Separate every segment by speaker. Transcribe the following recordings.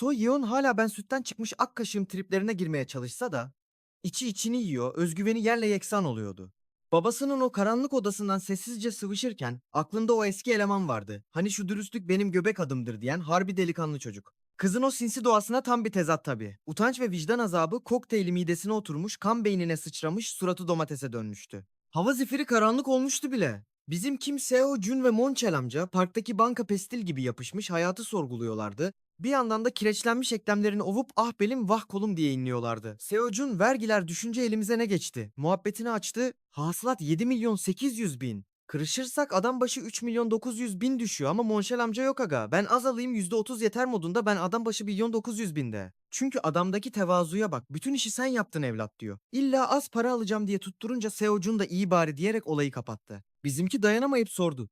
Speaker 1: So Yeon hala ben sütten çıkmış ak kaşığım triplerine girmeye çalışsa da içi içini yiyor, özgüveni yerle yeksan oluyordu. Babasının o karanlık odasından sessizce sıvışırken aklında o eski eleman vardı. Hani şu dürüstlük benim göbek adımdır diyen harbi delikanlı çocuk. Kızın o sinsi doğasına tam bir tezat tabii. Utanç ve vicdan azabı kokteyli midesine oturmuş, kan beynine sıçramış, suratı domatese dönmüştü. Hava zifiri karanlık olmuştu bile. Bizim Kim Seo Jun ve Monchel amca parktaki banka pestil gibi yapışmış hayatı sorguluyorlardı. Bir yandan da kireçlenmiş eklemlerini ovup ah belim vah kolum diye inliyorlardı. Seo Jun vergiler düşünce elimize ne geçti? Muhabbetini açtı. Hasılat 7 milyon 800 bin. Kırışırsak adam başı 3 milyon 900 bin düşüyor ama Monşel amca yok aga. Ben az alayım %30 yeter modunda ben adam başı milyon 900 binde. Çünkü adamdaki tevazuya bak. Bütün işi sen yaptın evlat diyor. İlla az para alacağım diye tutturunca Seojun da iyi bari diyerek olayı kapattı. Bizimki dayanamayıp sordu.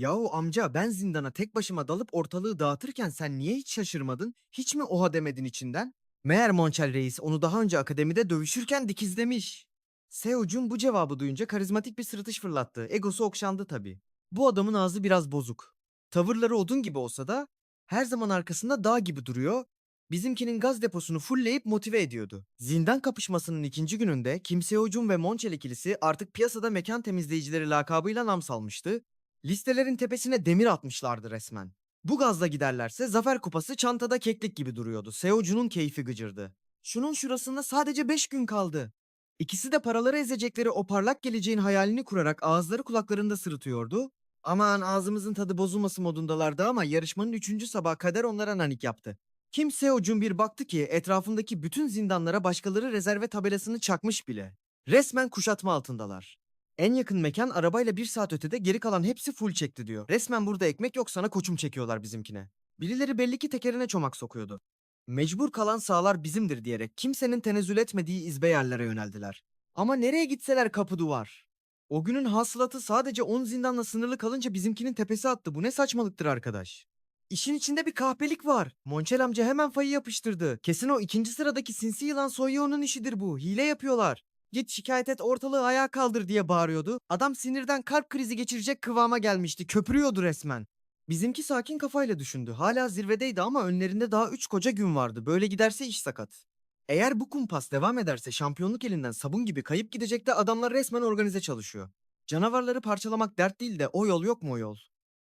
Speaker 1: Yahu amca ben zindana tek başıma dalıp ortalığı dağıtırken sen niye hiç şaşırmadın? Hiç mi oha demedin içinden? Meğer Monçel Reis onu daha önce akademide dövüşürken dikizlemiş. Seojun bu cevabı duyunca karizmatik bir sırıtış fırlattı. Egosu okşandı tabii. Bu adamın ağzı biraz bozuk. Tavırları odun gibi olsa da her zaman arkasında dağ gibi duruyor. Bizimkinin gaz deposunu fullleyip motive ediyordu. Zindan kapışmasının ikinci gününde Kim Seojun ve Monçel ikilisi artık piyasada mekan temizleyicileri lakabıyla nam salmıştı. Listelerin tepesine demir atmışlardı resmen. Bu gazla giderlerse zafer kupası çantada keklik gibi duruyordu. Seojun'un keyfi gıcırdı. Şunun şurasında sadece 5 gün kaldı. İkisi de paraları ezecekleri o parlak geleceğin hayalini kurarak ağızları kulaklarında sırıtıyordu. Aman ağzımızın tadı bozulması modundalardı ama yarışmanın üçüncü sabahı kader onlara nanik yaptı. Kim Seojun bir baktı ki etrafındaki bütün zindanlara başkaları rezerve tabelasını çakmış bile. Resmen kuşatma altındalar. En yakın mekan arabayla bir saat ötede geri kalan hepsi full çekti diyor. Resmen burada ekmek yok sana koçum çekiyorlar bizimkine. Birileri belli ki tekerine çomak sokuyordu. Mecbur kalan sağlar bizimdir diyerek kimsenin tenezzül etmediği izbe yerlere yöneldiler. Ama nereye gitseler kapı duvar. O günün hasılatı sadece 10 zindanla sınırlı kalınca bizimkinin tepesi attı. Bu ne saçmalıktır arkadaş. İşin içinde bir kahpelik var. Monçel amca hemen fayı yapıştırdı. Kesin o ikinci sıradaki sinsi yılan Soyyo'nun işidir bu. Hile yapıyorlar. Git şikayet et ortalığı ayağa kaldır diye bağırıyordu. Adam sinirden kalp krizi geçirecek kıvama gelmişti. Köpürüyordu resmen. Bizimki sakin kafayla düşündü. Hala zirvedeydi ama önlerinde daha 3 koca gün vardı. Böyle giderse iş sakat. Eğer bu kumpas devam ederse şampiyonluk elinden sabun gibi kayıp gidecek de adamlar resmen organize çalışıyor. Canavarları parçalamak dert değil de o yol yok mu o yol?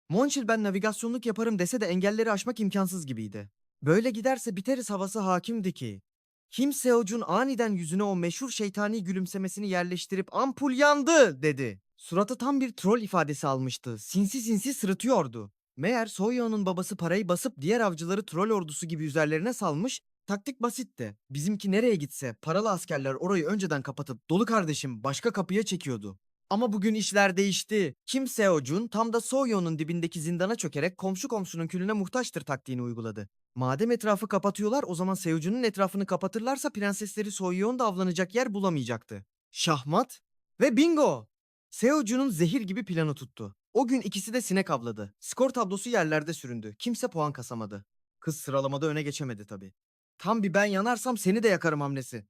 Speaker 1: Monchil ben navigasyonluk yaparım dese de engelleri aşmak imkansız gibiydi. Böyle giderse biteriz havası hakimdi ki. Kim Seojun aniden yüzüne o meşhur şeytani gülümsemesini yerleştirip ampul yandı dedi. Suratı tam bir troll ifadesi almıştı. Sinsi sinsi sırıtıyordu. Meğer Soyon'un babası parayı basıp diğer avcıları troll ordusu gibi üzerlerine salmış. Taktik basitti. Bizimki nereye gitse paralı askerler orayı önceden kapatıp dolu kardeşim başka kapıya çekiyordu. Ama bugün işler değişti. Kim Seojun tam da Soyon'un dibindeki zindana çökerek komşu komşunun külüne muhtaçtır taktiğini uyguladı. Madem etrafı kapatıyorlar o zaman Seojun'un etrafını kapatırlarsa prensesleri Soyeon da avlanacak yer bulamayacaktı. Şahmat ve bingo! Seojun'un zehir gibi planı tuttu. O gün ikisi de sinek avladı. Skor tablosu yerlerde süründü. Kimse puan kasamadı. Kız sıralamada öne geçemedi tabii. Tam bir ben yanarsam seni de yakarım hamlesi.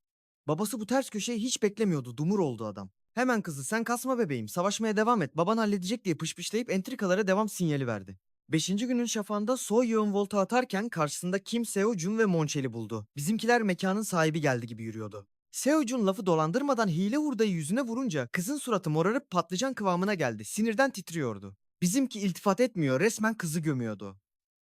Speaker 1: Babası bu ters köşeyi hiç beklemiyordu. Dumur oldu adam. Hemen kızı sen kasma bebeğim savaşmaya devam et baban halledecek diye pışpışlayıp entrikalara devam sinyali verdi. Beşinci günün şafağında Soy Yoğun volta atarken karşısında Kim Seo Jun ve Monçel'i buldu. Bizimkiler mekanın sahibi geldi gibi yürüyordu. Seo Jun lafı dolandırmadan hile hurdayı yüzüne vurunca kızın suratı morarıp patlıcan kıvamına geldi. Sinirden titriyordu. Bizimki iltifat etmiyor resmen kızı gömüyordu.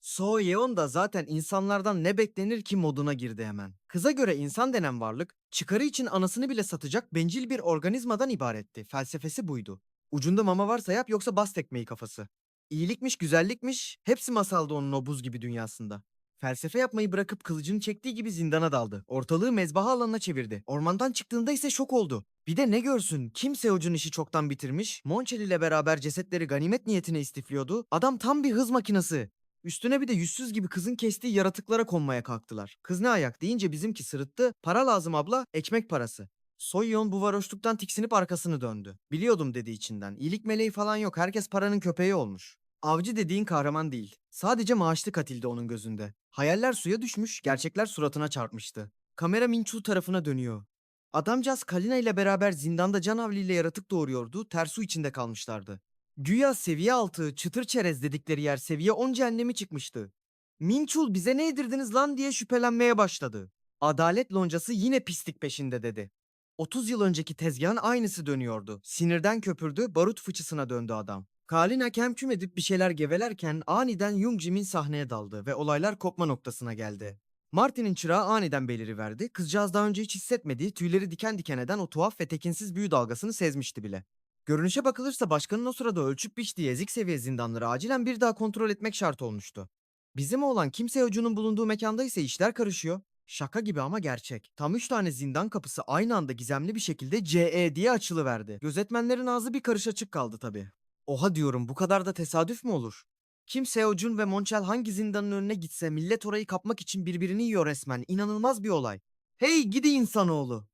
Speaker 1: So Yeon da zaten insanlardan ne beklenir ki moduna girdi hemen. Kıza göre insan denen varlık, çıkarı için anasını bile satacak bencil bir organizmadan ibaretti. Felsefesi buydu. Ucunda mama varsa yap yoksa bas tekmeyi kafası. İyilikmiş, güzellikmiş, hepsi masaldı onun o buz gibi dünyasında. Felsefe yapmayı bırakıp kılıcını çektiği gibi zindana daldı. Ortalığı mezbaha alanına çevirdi. Ormandan çıktığında ise şok oldu. Bir de ne görsün, kimse ucun işi çoktan bitirmiş. Monçel ile beraber cesetleri ganimet niyetine istifliyordu. Adam tam bir hız makinesi. Üstüne bir de yüzsüz gibi kızın kestiği yaratıklara konmaya kalktılar. Kız ne ayak deyince bizimki sırıttı. Para lazım abla, ekmek parası. Soyyon bu varoşluktan tiksinip arkasını döndü. Biliyordum dedi içinden. İyilik meleği falan yok. Herkes paranın köpeği olmuş. Avcı dediğin kahraman değil. Sadece maaşlı katildi onun gözünde. Hayaller suya düşmüş, gerçekler suratına çarpmıştı. Kamera Minchu tarafına dönüyor. Adamcağız Kalina ile beraber zindanda canavliyle yaratık doğuruyordu, tersu içinde kalmışlardı. Güya seviye altı, çıtır çerez dedikleri yer seviye 10 cehennemi çıkmıştı. Minçul bize ne yedirdiniz lan diye şüphelenmeye başladı. Adalet loncası yine pislik peşinde dedi. 30 yıl önceki tezgahın aynısı dönüyordu. Sinirden köpürdü, barut fıçısına döndü adam. Kalina kemküm edip bir şeyler gevelerken aniden Yung Jimin sahneye daldı ve olaylar kopma noktasına geldi. Martin'in çırağı aniden beliriverdi. Kızcağız daha önce hiç hissetmediği, tüyleri diken diken eden o tuhaf ve tekinsiz büyü dalgasını sezmişti bile. Görünüşe bakılırsa başkanın o sırada ölçüp biçtiği ezik seviye zindanları acilen bir daha kontrol etmek şart olmuştu. Bizim oğlan kimse ucunun bulunduğu mekanda ise işler karışıyor. Şaka gibi ama gerçek. Tam 3 tane zindan kapısı aynı anda gizemli bir şekilde CE diye açılıverdi. Gözetmenlerin ağzı bir karış açık kaldı tabii. Oha diyorum bu kadar da tesadüf mü olur? Kim Seojun ve Monchel hangi zindanın önüne gitse millet orayı kapmak için birbirini yiyor resmen. İnanılmaz bir olay. Hey gidi insanoğlu.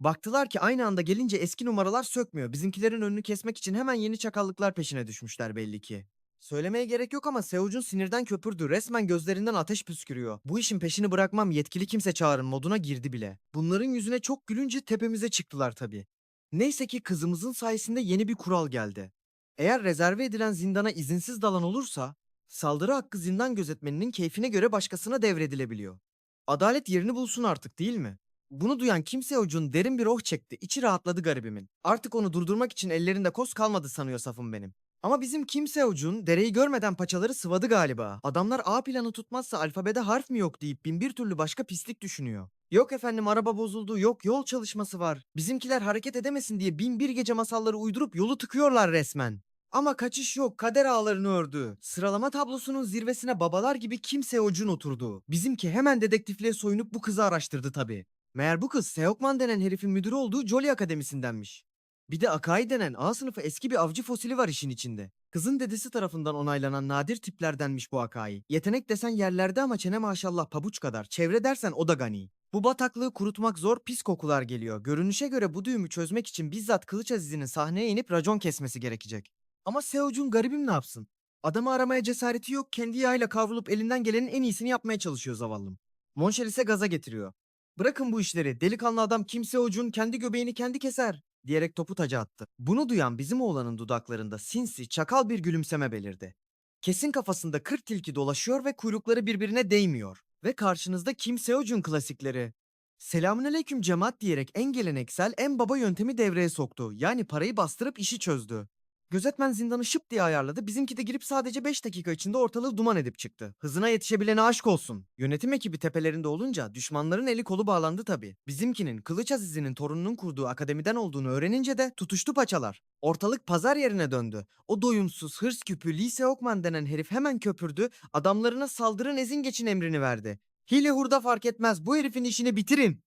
Speaker 1: Baktılar ki aynı anda gelince eski numaralar sökmüyor. Bizimkilerin önünü kesmek için hemen yeni çakallıklar peşine düşmüşler belli ki. Söylemeye gerek yok ama Seojun sinirden köpürdü. Resmen gözlerinden ateş püskürüyor. Bu işin peşini bırakmam yetkili kimse çağırın moduna girdi bile. Bunların yüzüne çok gülünce tepemize çıktılar tabii. Neyse ki kızımızın sayesinde yeni bir kural geldi. Eğer rezerve edilen zindana izinsiz dalan olursa, saldırı hakkı zindan gözetmeninin keyfine göre başkasına devredilebiliyor. Adalet yerini bulsun artık değil mi? Bunu duyan kimse ucun derin bir oh çekti. İçi rahatladı garibimin. Artık onu durdurmak için ellerinde koz kalmadı sanıyor safım benim. Ama bizim kimse ucun dereyi görmeden paçaları sıvadı galiba. Adamlar A planı tutmazsa alfabede harf mi yok deyip bin bir türlü başka pislik düşünüyor. Yok efendim araba bozuldu, yok yol çalışması var. Bizimkiler hareket edemesin diye bin bir gece masalları uydurup yolu tıkıyorlar resmen. Ama kaçış yok, kader ağlarını ördü. Sıralama tablosunun zirvesine babalar gibi kimse ucun oturdu. Bizimki hemen dedektifliğe soyunup bu kızı araştırdı tabii. Meğer bu kız Seokman denen herifin müdürü olduğu Jolly Akademisi'ndenmiş. Bir de Akai denen A sınıfı eski bir avcı fosili var işin içinde. Kızın dedesi tarafından onaylanan nadir tiplerdenmiş bu Akai. Yetenek desen yerlerde ama çene maşallah pabuç kadar. Çevre dersen o da gani. Bu bataklığı kurutmak zor pis kokular geliyor. Görünüşe göre bu düğümü çözmek için bizzat Kılıç Aziz'in sahneye inip racon kesmesi gerekecek. Ama Seojun garibim ne yapsın? Adamı aramaya cesareti yok kendi yağıyla kavrulup elinden gelenin en iyisini yapmaya çalışıyor zavallım. Monşer ise gaza getiriyor. Bırakın bu işleri. Delikanlı adam kimse ucun kendi göbeğini kendi keser diyerek topu taca attı. Bunu duyan bizim oğlanın dudaklarında sinsi, çakal bir gülümseme belirdi. Kesin kafasında kırk tilki dolaşıyor ve kuyrukları birbirine değmiyor. Ve karşınızda kimse ucun klasikleri. Selamünaleyküm cemaat diyerek en geleneksel, en baba yöntemi devreye soktu. Yani parayı bastırıp işi çözdü. Gözetmen zindanı şıp diye ayarladı. Bizimki de girip sadece 5 dakika içinde ortalığı duman edip çıktı. Hızına yetişebilene aşk olsun. Yönetim ekibi tepelerinde olunca düşmanların eli kolu bağlandı tabii. Bizimkinin Kılıç Aziz'in torununun kurduğu akademiden olduğunu öğrenince de tutuştu paçalar. Ortalık pazar yerine döndü. O doyumsuz, hırs küpü Lise Okman denen herif hemen köpürdü. Adamlarına saldırın ezin geçin emrini verdi. Hile hurda fark etmez bu herifin işini bitirin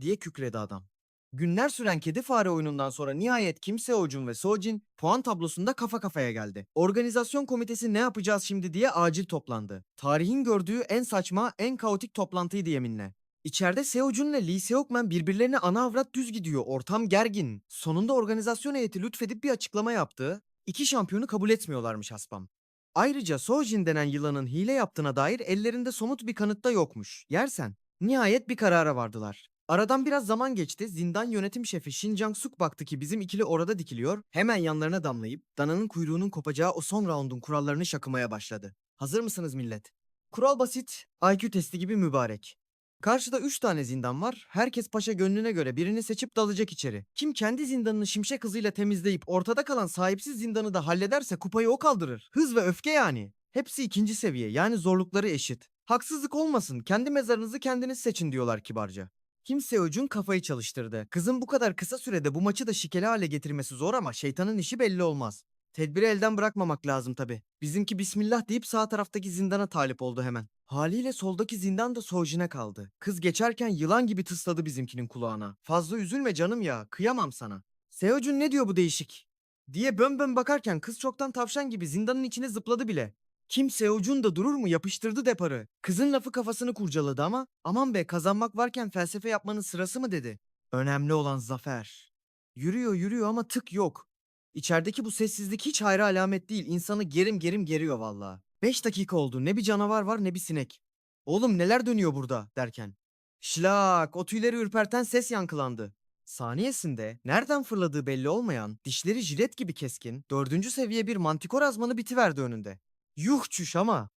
Speaker 1: diye kükredi adam. Günler süren kedi fare oyunundan sonra nihayet Kim Seojun ve Sojin puan tablosunda kafa kafaya geldi. Organizasyon komitesi ne yapacağız şimdi diye acil toplandı. Tarihin gördüğü en saçma, en kaotik toplantıydı yeminle. İçeride Seojun ile Lee Seokman birbirlerine ana avrat düz gidiyor. Ortam gergin. Sonunda organizasyon heyeti lütfedip bir açıklama yaptı. İki şampiyonu kabul etmiyorlarmış haspam. Ayrıca Sojin denen yılanın hile yaptığına dair ellerinde somut bir kanıt da yokmuş. Yersen. Nihayet bir karara vardılar. Aradan biraz zaman geçti. Zindan yönetim şefi Shin Jang-suk baktı ki bizim ikili orada dikiliyor. Hemen yanlarına damlayıp dananın kuyruğunun kopacağı o son raundun kurallarını şakımaya başladı. Hazır mısınız millet? Kural basit, IQ testi gibi mübarek. Karşıda 3 tane zindan var. Herkes paşa gönlüne göre birini seçip dalacak içeri. Kim kendi zindanını şimşek hızıyla temizleyip ortada kalan sahipsiz zindanı da hallederse kupayı o kaldırır. Hız ve öfke yani. Hepsi ikinci seviye yani zorlukları eşit. Haksızlık olmasın kendi mezarınızı kendiniz seçin diyorlar kibarca. Kimse ucun kafayı çalıştırdı. Kızın bu kadar kısa sürede bu maçı da şikeli hale getirmesi zor ama şeytanın işi belli olmaz. Tedbiri elden bırakmamak lazım tabi. Bizimki bismillah deyip sağ taraftaki zindana talip oldu hemen. Haliyle soldaki zindan da Sojin'e kaldı. Kız geçerken yılan gibi tısladı bizimkinin kulağına. Fazla üzülme canım ya, kıyamam sana. Seojun ne diyor bu değişik? Diye bön bön bakarken kız çoktan tavşan gibi zindanın içine zıpladı bile. Kimse ucunda durur mu yapıştırdı deparı. Kızın lafı kafasını kurcaladı ama aman be kazanmak varken felsefe yapmanın sırası mı dedi. Önemli olan zafer. Yürüyor yürüyor ama tık yok. İçerideki bu sessizlik hiç hayra alamet değil. İnsanı gerim gerim geriyor valla. Beş dakika oldu. Ne bir canavar var ne bir sinek. Oğlum neler dönüyor burada derken. Şlak o tüyleri ürperten ses yankılandı. Saniyesinde nereden fırladığı belli olmayan, dişleri jilet gibi keskin, dördüncü seviye bir mantikor azmanı bitiverdi önünde. Yuh çüş ama.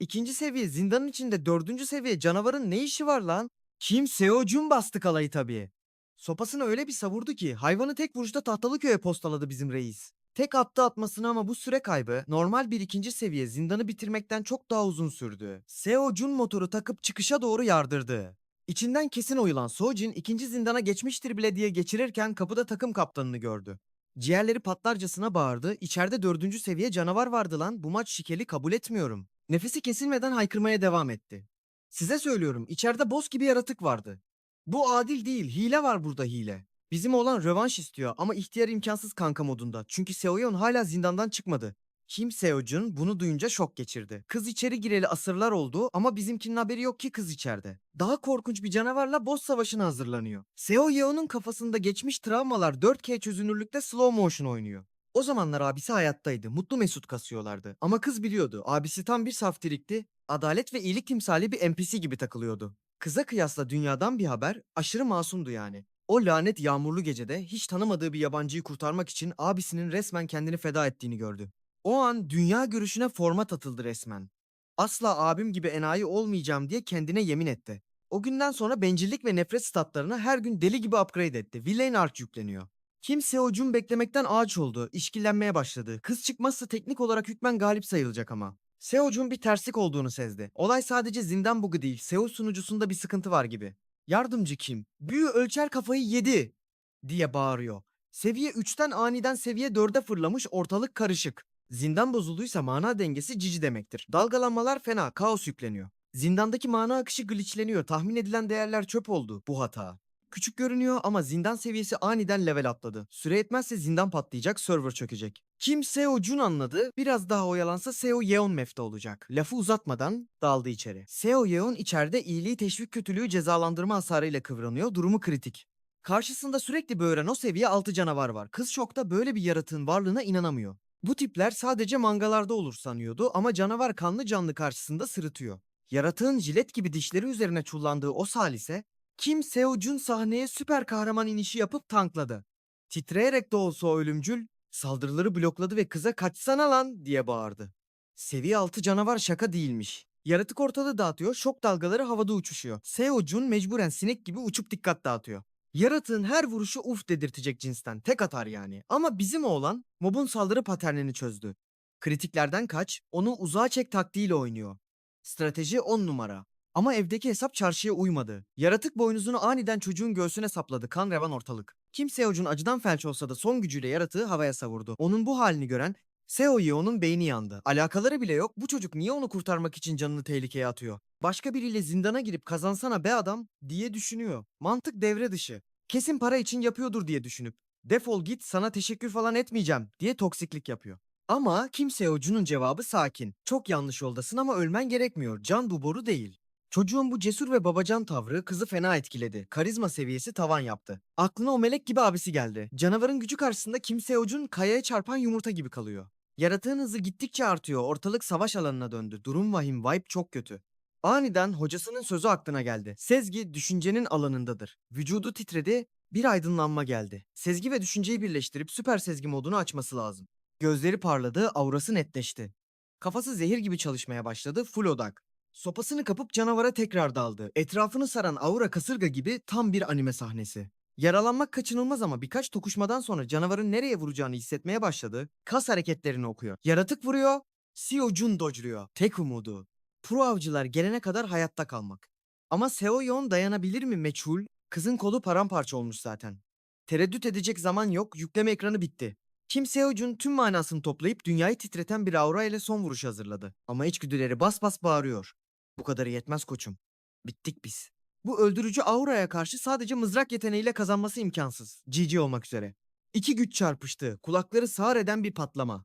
Speaker 1: İkinci seviye zindanın içinde dördüncü seviye canavarın ne işi var lan? Kim Seojun bastı kalayı tabii. Sopasını öyle bir savurdu ki hayvanı tek vuruşta Tahtalıköy'e postaladı bizim reis. Tek attı atmasını ama bu süre kaybı normal bir ikinci seviye zindanı bitirmekten çok daha uzun sürdü. Seojun motoru takıp çıkışa doğru yardırdı. İçinden kesin oyulan Sojin ikinci zindana geçmiştir bile diye geçirirken kapıda takım kaptanını gördü. Ciğerleri patlarcasına bağırdı. İçeride dördüncü seviye canavar vardı lan. Bu maç şikeli kabul etmiyorum. Nefesi kesilmeden haykırmaya devam etti. Size söylüyorum içeride boss gibi yaratık vardı. Bu adil değil. Hile var burada hile. Bizim olan rövanş istiyor ama ihtiyar imkansız kanka modunda. Çünkü Seoyeon hala zindandan çıkmadı. Kim Seojun bunu duyunca şok geçirdi. Kız içeri gireli asırlar oldu ama bizimkinin haberi yok ki kız içeride. Daha korkunç bir canavarla boss savaşına hazırlanıyor. Seoyeon'un kafasında geçmiş travmalar 4K çözünürlükte slow motion oynuyor. O zamanlar abisi hayattaydı. Mutlu mesut kasıyorlardı. Ama kız biliyordu. Abisi tam bir saftirikti. Adalet ve iyilik timsali bir NPC gibi takılıyordu. Kıza kıyasla dünyadan bir haber aşırı masumdu yani. O lanet yağmurlu gecede hiç tanımadığı bir yabancıyı kurtarmak için abisinin resmen kendini feda ettiğini gördü. O an dünya görüşüne format atıldı resmen. Asla abim gibi enayi olmayacağım diye kendine yemin etti. O günden sonra bencillik ve nefret statlarını her gün deli gibi upgrade etti. Villain Arch yükleniyor. Kimse o cüm beklemekten ağaç oldu, işkillenmeye başladı. Kız çıkmazsa teknik olarak hükmen galip sayılacak ama. Seo'cun bir terslik olduğunu sezdi. Olay sadece zindan bugu değil, Seo sunucusunda bir sıkıntı var gibi. Yardımcı kim? Büyü ölçer kafayı yedi diye bağırıyor. Seviye 3'ten aniden seviye 4'e fırlamış ortalık karışık. Zindan bozulduysa mana dengesi cici demektir. Dalgalanmalar fena, kaos yükleniyor. Zindandaki mana akışı glitchleniyor. Tahmin edilen değerler çöp oldu bu hata. Küçük görünüyor ama zindan seviyesi aniden level atladı. Süre yetmezse zindan patlayacak, server çökecek. Kim Seo Jun anladı, biraz daha oyalansa Seo Yeon mefte olacak. Lafı uzatmadan daldı içeri. Seo Yeon içeride iyiliği teşvik kötülüğü cezalandırma hasarıyla kıvranıyor, durumu kritik. Karşısında sürekli böğüren o seviye 6 canavar var. Kız şokta böyle bir yaratığın varlığına inanamıyor. Bu tipler sadece mangalarda olur sanıyordu ama canavar kanlı canlı karşısında sırıtıyor. Yaratığın jilet gibi dişleri üzerine çullandığı o salise Kim Seo-jun sahneye süper kahraman inişi yapıp tankladı. Titreyerek de olsa o ölümcül saldırıları blokladı ve kıza kaçsana lan diye bağırdı. Seviye 6 canavar şaka değilmiş. Yaratık ortalığı dağıtıyor, şok dalgaları havada uçuşuyor. Seo-jun mecburen sinek gibi uçup dikkat dağıtıyor. Yaratığın her vuruşu uf dedirtecek cinsten. Tek atar yani. Ama bizim oğlan mobun saldırı paternini çözdü. Kritiklerden kaç, onu uzağa çek taktiğiyle oynuyor. Strateji 10 numara. Ama evdeki hesap çarşıya uymadı. Yaratık boynuzunu aniden çocuğun göğsüne sapladı. Kan revan ortalık. Kim Seo'cun acıdan felç olsa da son gücüyle yaratığı havaya savurdu. Onun bu halini gören Seo Yeon'un beyni yandı. Alakaları bile yok. Bu çocuk niye onu kurtarmak için canını tehlikeye atıyor? Başka biriyle zindana girip kazansana be adam diye düşünüyor. Mantık devre dışı. Kesin para için yapıyordur diye düşünüp defol git sana teşekkür falan etmeyeceğim diye toksiklik yapıyor. Ama kimse Ucu'nun cevabı sakin. Çok yanlış yoldasın ama ölmen gerekmiyor. Can bu boru değil. Çocuğun bu cesur ve babacan tavrı kızı fena etkiledi. Karizma seviyesi tavan yaptı. Aklına o melek gibi abisi geldi. Canavarın gücü karşısında kimse Ucun kayaya çarpan yumurta gibi kalıyor. Yaratığın hızı gittikçe artıyor. Ortalık savaş alanına döndü. Durum vahim, vibe çok kötü. Aniden hocasının sözü aklına geldi. Sezgi düşüncenin alanındadır. Vücudu titredi, bir aydınlanma geldi. Sezgi ve düşünceyi birleştirip süper sezgi modunu açması lazım. Gözleri parladı, aurası netleşti. Kafası zehir gibi çalışmaya başladı, full odak. Sopasını kapıp canavara tekrar daldı. Etrafını saran aura kasırga gibi tam bir anime sahnesi. Yaralanmak kaçınılmaz ama birkaç tokuşmadan sonra canavarın nereye vuracağını hissetmeye başladı. Kas hareketlerini okuyor. Yaratık vuruyor, Seo Jun dodge'luyor. Tek umudu. Pro avcılar gelene kadar hayatta kalmak. Ama Seo Yeon dayanabilir mi meçhul? Kızın kolu paramparça olmuş zaten. Tereddüt edecek zaman yok, yükleme ekranı bitti. Kim Seojun tüm manasını toplayıp dünyayı titreten bir aura ile son vuruş hazırladı. Ama içgüdüleri bas bas bağırıyor. Bu kadarı yetmez koçum. Bittik biz. Bu öldürücü auraya karşı sadece mızrak yeteneğiyle kazanması imkansız. GG olmak üzere. İki güç çarpıştı. Kulakları sağır eden bir patlama.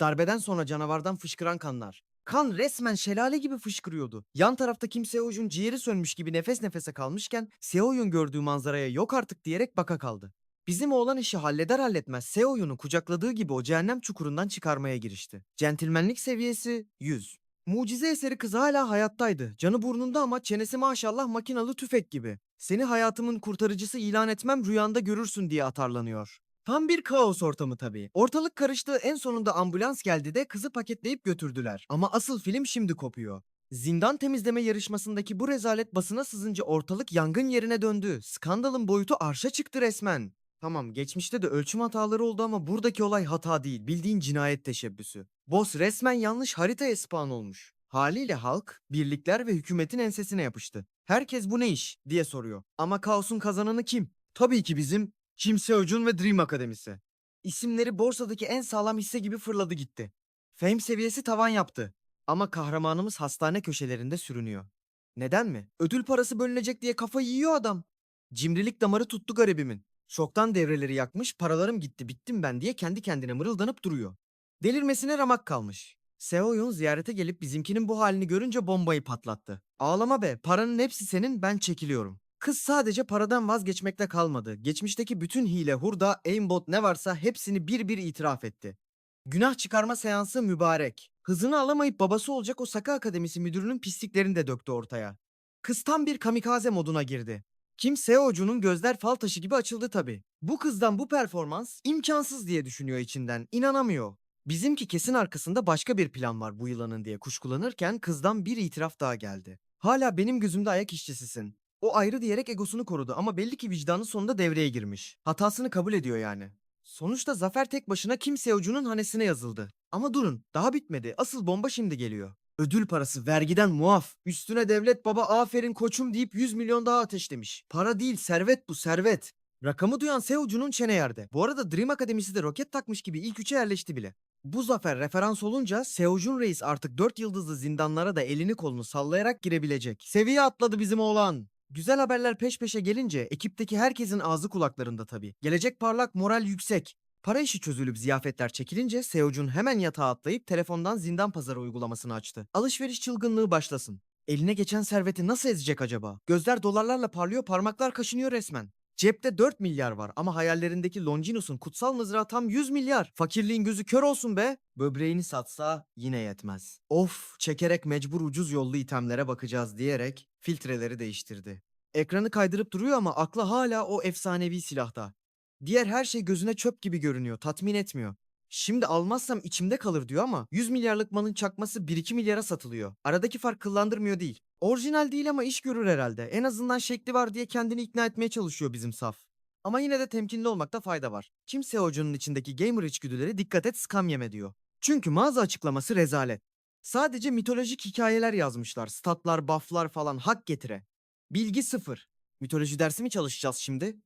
Speaker 1: Darbeden sonra canavardan fışkıran kanlar. Kan resmen şelale gibi fışkırıyordu. Yan tarafta Kim Seoyun ciğeri sönmüş gibi nefes nefese kalmışken Seoyun gördüğü manzaraya yok artık diyerek baka kaldı. Bizim oğlan işi halleder halletmez Seoyun'u kucakladığı gibi o cehennem çukurundan çıkarmaya girişti. Centilmenlik seviyesi 100. Mucize eseri kız hala hayattaydı. Canı burnunda ama çenesi maşallah makinalı tüfek gibi. Seni hayatımın kurtarıcısı ilan etmem rüyanda görürsün diye atarlanıyor. Tam bir kaos ortamı tabii. Ortalık karıştı en sonunda ambulans geldi de kızı paketleyip götürdüler. Ama asıl film şimdi kopuyor. Zindan temizleme yarışmasındaki bu rezalet basına sızınca ortalık yangın yerine döndü. Skandalın boyutu arşa çıktı resmen. Tamam geçmişte de ölçüm hataları oldu ama buradaki olay hata değil. Bildiğin cinayet teşebbüsü. Boss resmen yanlış haritaya spawn olmuş. Haliyle halk, birlikler ve hükümetin ensesine yapıştı. Herkes bu ne iş diye soruyor. Ama kaosun kazananı kim? Tabii ki bizim Kim Seo-jun ve Dream Akademisi. İsimleri borsadaki en sağlam hisse gibi fırladı gitti. Fame seviyesi tavan yaptı. Ama kahramanımız hastane köşelerinde sürünüyor. Neden mi? Ödül parası bölünecek diye kafayı yiyor adam. Cimrilik damarı tuttu garibimin. Şoktan devreleri yakmış, paralarım gitti, bittim ben diye kendi kendine mırıldanıp duruyor. Delirmesine ramak kalmış. Seoyun ziyarete gelip bizimkinin bu halini görünce bombayı patlattı. Ağlama be, paranın hepsi senin, ben çekiliyorum. Kız sadece paradan vazgeçmekte kalmadı. Geçmişteki bütün hile, hurda, aimbot ne varsa hepsini bir bir itiraf etti. Günah çıkarma seansı mübarek. Hızını alamayıp babası olacak o Saka Akademisi müdürünün pisliklerini de döktü ortaya. Kız tam bir kamikaze moduna girdi. Kim Seo'cunun gözler fal taşı gibi açıldı tabii. Bu kızdan bu performans imkansız diye düşünüyor içinden. İnanamıyor. Bizimki kesin arkasında başka bir plan var bu yılanın diye kuşkulanırken kızdan bir itiraf daha geldi. Hala benim gözümde ayak işçisisin. O ayrı diyerek egosunu korudu ama belli ki vicdanı sonunda devreye girmiş. Hatasını kabul ediyor yani. Sonuçta zafer tek başına Kim Seo'cunun hanesine yazıldı. Ama durun, daha bitmedi. Asıl bomba şimdi geliyor. Ödül parası vergiden muaf. Üstüne devlet baba aferin koçum deyip 100 milyon daha ateşlemiş. Para değil servet bu servet. Rakamı duyan Seo'cunun çene yerde. Bu arada Dream Akademisi de roket takmış gibi ilk üçe yerleşti bile. Bu zafer referans olunca Seojun Reis artık 4 yıldızlı zindanlara da elini kolunu sallayarak girebilecek. Seviye atladı bizim oğlan. Güzel haberler peş peşe gelince ekipteki herkesin ağzı kulaklarında tabii. Gelecek parlak, moral yüksek. Para işi çözülüp ziyafetler çekilince Seojun hemen yatağa atlayıp telefondan zindan pazarı uygulamasını açtı. Alışveriş çılgınlığı başlasın. Eline geçen serveti nasıl ezecek acaba? Gözler dolarlarla parlıyor, parmaklar kaşınıyor resmen. Cepte 4 milyar var ama hayallerindeki Longinus'un kutsal mızrağı tam 100 milyar. Fakirliğin gözü kör olsun be. Böbreğini satsa yine yetmez. Of çekerek mecbur ucuz yollu itemlere bakacağız diyerek filtreleri değiştirdi. Ekranı kaydırıp duruyor ama aklı hala o efsanevi silahta. Diğer her şey gözüne çöp gibi görünüyor, tatmin etmiyor. Şimdi almazsam içimde kalır diyor ama 100 milyarlık malın çakması 1-2 milyara satılıyor. Aradaki fark kıllandırmıyor değil. Orijinal değil ama iş görür herhalde. En azından şekli var diye kendini ikna etmeye çalışıyor bizim saf. Ama yine de temkinli olmakta fayda var. Kimse hocunun içindeki gamer içgüdüleri dikkat et skam yeme diyor. Çünkü mağaza açıklaması rezalet. Sadece mitolojik hikayeler yazmışlar. Statlar, bufflar falan hak getire. Bilgi sıfır. Mitoloji dersi mi çalışacağız şimdi?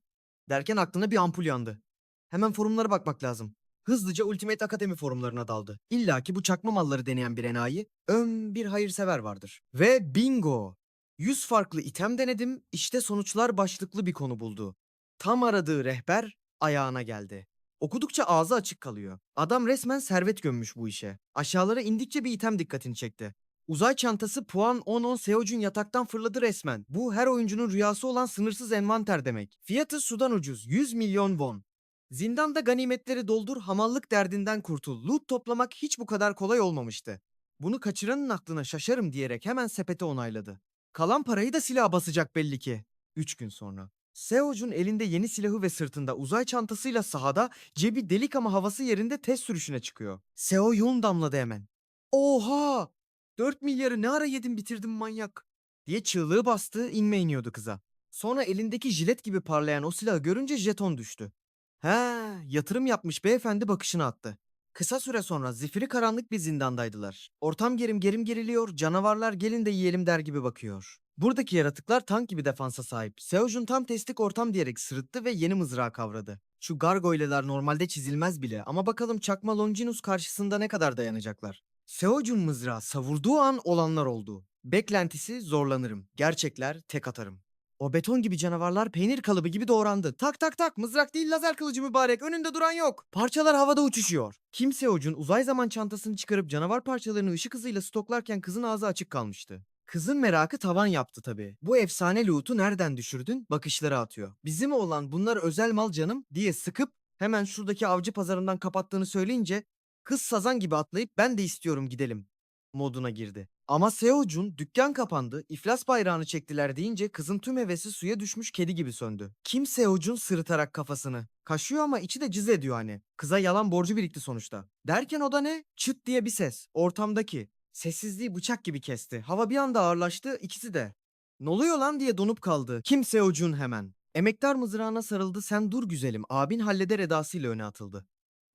Speaker 1: Derken aklına bir ampul yandı. Hemen forumlara bakmak lazım. Hızlıca Ultimate Akademi forumlarına daldı. İlla ki bu çakma malları deneyen bir enayi, ön bir hayırsever vardır. Ve bingo! 100 farklı item denedim, işte sonuçlar başlıklı bir konu buldu. Tam aradığı rehber ayağına geldi. Okudukça ağzı açık kalıyor. Adam resmen servet gömmüş bu işe. Aşağılara indikçe bir item dikkatini çekti. Uzay çantası puan 10-10 Seojun yataktan fırladı resmen. Bu her oyuncunun rüyası olan sınırsız envanter demek. Fiyatı sudan ucuz 100 milyon won. Zindanda ganimetleri doldur, hamallık derdinden kurtul. Loot toplamak hiç bu kadar kolay olmamıştı. Bunu kaçıranın aklına şaşarım diyerek hemen sepete onayladı. Kalan parayı da silaha basacak belli ki. Üç gün sonra. Seojun elinde yeni silahı ve sırtında uzay çantasıyla sahada cebi delik ama havası yerinde test sürüşüne çıkıyor. Seo Yun damladı hemen. Oha! 4 milyarı ne ara yedim bitirdim manyak diye çığlığı bastı inme iniyordu kıza. Sonra elindeki jilet gibi parlayan o silahı görünce jeton düştü. He, yatırım yapmış beyefendi bakışını attı. Kısa süre sonra zifiri karanlık bir zindandaydılar. Ortam gerim gerim geriliyor, canavarlar gelin de yiyelim der gibi bakıyor. Buradaki yaratıklar tank gibi defansa sahip. Seojun tam testik ortam diyerek sırıttı ve yeni mızrağı kavradı. Şu gargoyleler normalde çizilmez bile ama bakalım çakma Longinus karşısında ne kadar dayanacaklar. Seojun mızrağı savurduğu an olanlar oldu. Beklentisi zorlanırım. Gerçekler tek atarım. O beton gibi canavarlar peynir kalıbı gibi doğrandı. Tak tak tak mızrak değil lazer kılıcı mübarek önünde duran yok. Parçalar havada uçuşuyor. Kimse Ucun uzay zaman çantasını çıkarıp canavar parçalarını ışık hızıyla stoklarken kızın ağzı açık kalmıştı. Kızın merakı tavan yaptı tabii. Bu efsane loot'u nereden düşürdün? Bakışları atıyor. Bizim olan bunlar özel mal canım diye sıkıp hemen şuradaki avcı pazarından kapattığını söyleyince kız sazan gibi atlayıp ben de istiyorum gidelim moduna girdi. Ama Seojun dükkan kapandı, iflas bayrağını çektiler deyince kızın tüm hevesi suya düşmüş kedi gibi söndü. Kim Seojun sırıtarak kafasını. Kaşıyor ama içi de cız ediyor hani. Kıza yalan borcu birikti sonuçta. Derken o da ne? Çıt diye bir ses. Ortamdaki. Sessizliği bıçak gibi kesti. Hava bir anda ağırlaştı ikisi de. Ne oluyor lan diye donup kaldı. Kimse ucun hemen. Emektar mızrağına sarıldı sen dur güzelim abin halleder edasıyla öne atıldı.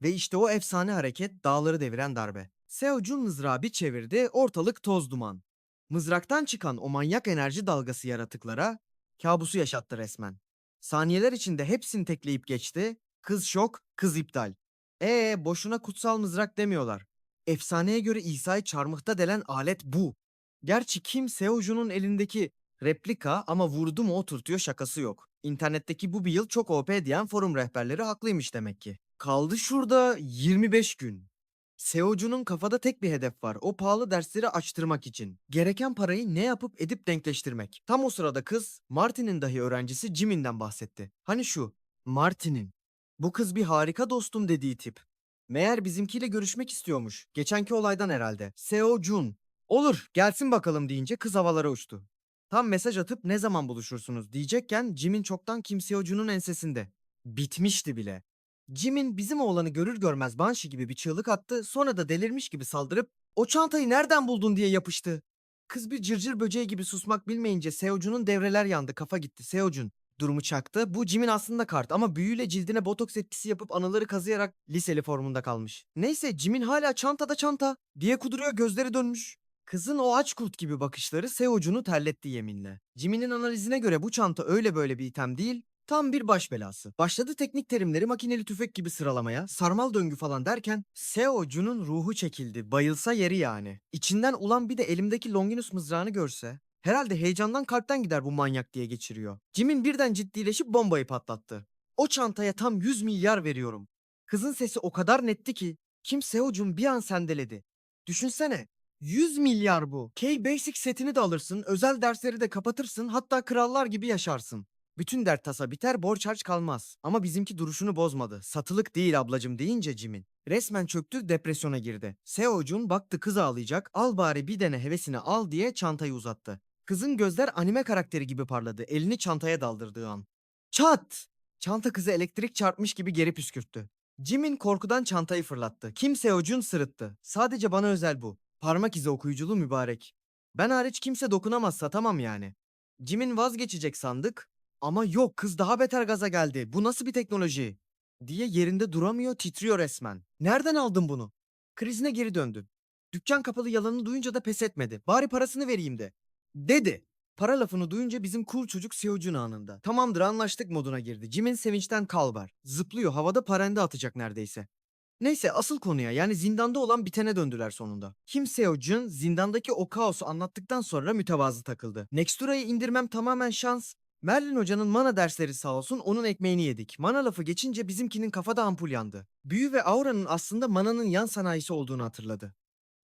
Speaker 1: Ve işte o efsane hareket dağları deviren darbe. Seocun mızrağı bir çevirdi ortalık toz duman. Mızraktan çıkan o manyak enerji dalgası yaratıklara kabusu yaşattı resmen. Saniyeler içinde hepsini tekleyip geçti. Kız şok, kız iptal. Ee boşuna kutsal mızrak demiyorlar. Efsaneye göre İsa'yı çarmıhta delen alet bu. Gerçi Kim Seoju'nun elindeki replika ama vurdu mu oturtuyor şakası yok. İnternetteki bu bir yıl çok OP diyen forum rehberleri haklıymış demek ki. Kaldı şurada 25 gün. Seoju'nun kafada tek bir hedef var. O pahalı dersleri açtırmak için. Gereken parayı ne yapıp edip denkleştirmek. Tam o sırada kız Martin'in dahi öğrencisi Jimin'den bahsetti. Hani şu Martin'in. Bu kız bir harika dostum dediği tip. Meğer bizimkiyle görüşmek istiyormuş. Geçenki olaydan herhalde. Seo Jun. Olur gelsin bakalım deyince kız havalara uçtu. Tam mesaj atıp ne zaman buluşursunuz diyecekken Jim'in çoktan Kim Seo Jun'un ensesinde. Bitmişti bile. Jim'in bizim oğlanı görür görmez Banshee gibi bir çığlık attı sonra da delirmiş gibi saldırıp o çantayı nereden buldun diye yapıştı. Kız bir cırcır böceği gibi susmak bilmeyince Seoju'nun devreler yandı kafa gitti Seojun. Durumu çaktı. Bu Jim'in aslında kart ama büyüyle cildine botoks etkisi yapıp anıları kazıyarak liseli formunda kalmış. Neyse Jim'in hala çantada çanta diye kuduruyor gözleri dönmüş. Kızın o aç kurt gibi bakışları Seoju'nu terletti yeminle. Jimin'in analizine göre bu çanta öyle böyle bir item değil, tam bir baş belası. Başladı teknik terimleri makineli tüfek gibi sıralamaya, sarmal döngü falan derken Seoju'nun ruhu çekildi. Bayılsa yeri yani. İçinden ulan bir de elimdeki Longinus mızrağını görse, herhalde heyecandan kalpten gider bu manyak diye geçiriyor. Jimin birden ciddileşip bombayı patlattı. O çantaya tam 100 milyar veriyorum. Kızın sesi o kadar netti ki Kim Seojun bir an sendeledi. Düşünsene 100 milyar bu. K-Basic setini de alırsın, özel dersleri de kapatırsın, hatta krallar gibi yaşarsın. Bütün dert tasa biter, borç harç kalmaz. Ama bizimki duruşunu bozmadı. Satılık değil ablacım deyince Jimin. Resmen çöktü, depresyona girdi. Seojun baktı kız ağlayacak, al bari bir dene hevesini al diye çantayı uzattı. Kızın gözler anime karakteri gibi parladı, elini çantaya daldırdığı an. Çat! Çanta kızı elektrik çarpmış gibi geri püskürttü. Jimin korkudan çantayı fırlattı. Kim Seojun sırıttı. Sadece bana özel bu. Parmak izi okuyuculuğu mübarek. Ben hariç kimse dokunamaz satamam yani. Jim'in vazgeçecek sandık ama yok kız daha beter gaza geldi. Bu nasıl bir teknoloji? Diye yerinde duramıyor titriyor resmen. Nereden aldın bunu? Krizine geri döndü. Dükkan kapalı yalanını duyunca da pes etmedi. Bari parasını vereyim de. Dedi. Para lafını duyunca bizim cool çocuk Seojun anında. Tamamdır anlaştık moduna girdi. Jim'in sevinçten kalbar. Zıplıyor havada parende atacak neredeyse. Neyse asıl konuya yani zindanda olan bitene döndüler sonunda. Kim Seo-jun zindandaki o kaosu anlattıktan sonra mütevazı takıldı. Nextura'yı indirmem tamamen şans. Merlin hocanın mana dersleri sağ olsun onun ekmeğini yedik. Mana lafı geçince bizimkinin kafada ampul yandı. Büyü ve auranın aslında mananın yan sanayisi olduğunu hatırladı.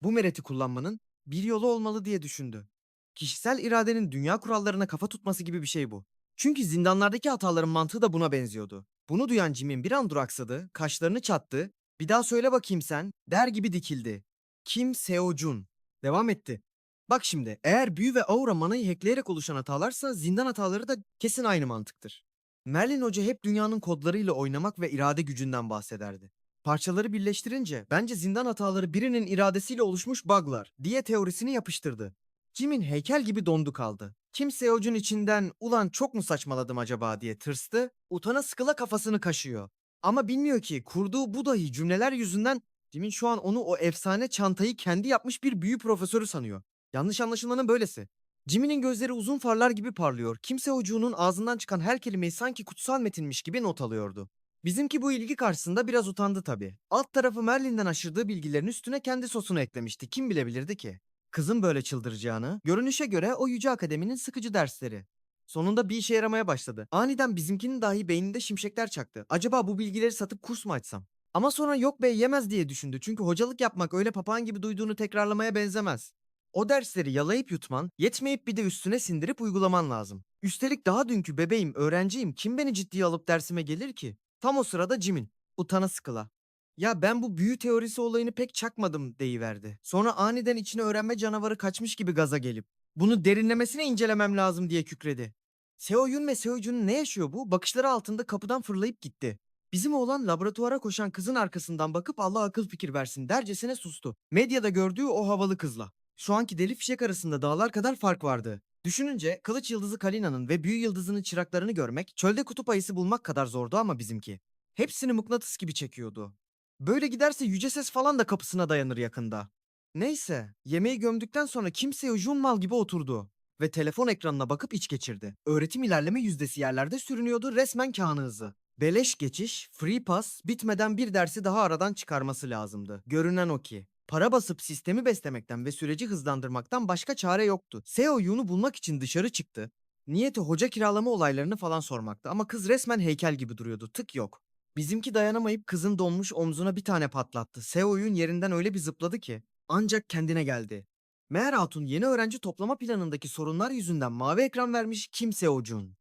Speaker 1: Bu mereti kullanmanın bir yolu olmalı diye düşündü. Kişisel iradenin dünya kurallarına kafa tutması gibi bir şey bu. Çünkü zindanlardaki hataların mantığı da buna benziyordu. Bunu duyan Jim'in bir an duraksadı, kaşlarını çattı bir daha söyle bakayım sen. Der gibi dikildi. Kim Seojun. Devam etti. Bak şimdi eğer büyü ve aura manayı hackleyerek oluşan hatalarsa zindan hataları da kesin aynı mantıktır. Merlin Hoca hep dünyanın kodlarıyla oynamak ve irade gücünden bahsederdi. Parçaları birleştirince bence zindan hataları birinin iradesiyle oluşmuş bug'lar diye teorisini yapıştırdı. Jim'in heykel gibi dondu kaldı. Kim Seojun içinden ulan çok mu saçmaladım acaba diye tırstı, utana sıkıla kafasını kaşıyor. Ama bilmiyor ki kurduğu bu dahi cümleler yüzünden Jimin şu an onu o efsane çantayı kendi yapmış bir büyü profesörü sanıyor. Yanlış anlaşılmanın böylesi. Jimin'in gözleri uzun farlar gibi parlıyor. Kimse ucuğunun ağzından çıkan her kelimeyi sanki kutsal metinmiş gibi not alıyordu. Bizimki bu ilgi karşısında biraz utandı tabii. Alt tarafı Merlin'den aşırdığı bilgilerin üstüne kendi sosunu eklemişti. Kim bilebilirdi ki? Kızın böyle çıldıracağını, görünüşe göre o yüce akademinin sıkıcı dersleri. Sonunda bir işe yaramaya başladı. Aniden bizimkinin dahi beyninde şimşekler çaktı. Acaba bu bilgileri satıp kurs mu açsam? Ama sonra yok bey yemez diye düşündü. Çünkü hocalık yapmak öyle papağan gibi duyduğunu tekrarlamaya benzemez. O dersleri yalayıp yutman, yetmeyip bir de üstüne sindirip uygulaman lazım. Üstelik daha dünkü bebeğim, öğrenciyim. Kim beni ciddiye alıp dersime gelir ki? Tam o sırada Jimin. Utana sıkıla. Ya ben bu büyü teorisi olayını pek çakmadım deyiverdi. Sonra aniden içine öğrenme canavarı kaçmış gibi gaza gelip bunu derinlemesine incelemem lazım diye kükredi. Seoyun ve Seojun'un ne yaşıyor bu? Bakışları altında kapıdan fırlayıp gitti. Bizim oğlan laboratuvara koşan kızın arkasından bakıp Allah akıl fikir versin dercesine sustu. Medyada gördüğü o havalı kızla. Şu anki deli fişek arasında dağlar kadar fark vardı. Düşününce Kılıç Yıldızı Kalina'nın ve Büyü Yıldızı'nın çıraklarını görmek çölde kutup ayısı bulmak kadar zordu ama bizimki. Hepsini mıknatıs gibi çekiyordu. Böyle giderse yüce ses falan da kapısına dayanır yakında. Neyse, yemeği gömdükten sonra kimse ucun mal gibi oturdu ve telefon ekranına bakıp iç geçirdi. Öğretim ilerleme yüzdesi yerlerde sürünüyordu resmen kağını hızı. Beleş geçiş, free pass, bitmeden bir dersi daha aradan çıkarması lazımdı. Görünen o ki. Para basıp sistemi beslemekten ve süreci hızlandırmaktan başka çare yoktu. SEO'yunu bulmak için dışarı çıktı. Niyeti hoca kiralama olaylarını falan sormaktı ama kız resmen heykel gibi duruyordu. Tık yok. Bizimki dayanamayıp kızın donmuş omzuna bir tane patlattı. SEO'yun yerinden öyle bir zıpladı ki ancak kendine geldi. Meğer Hatun yeni öğrenci toplama planındaki sorunlar yüzünden mavi ekran vermiş kimse Ocun.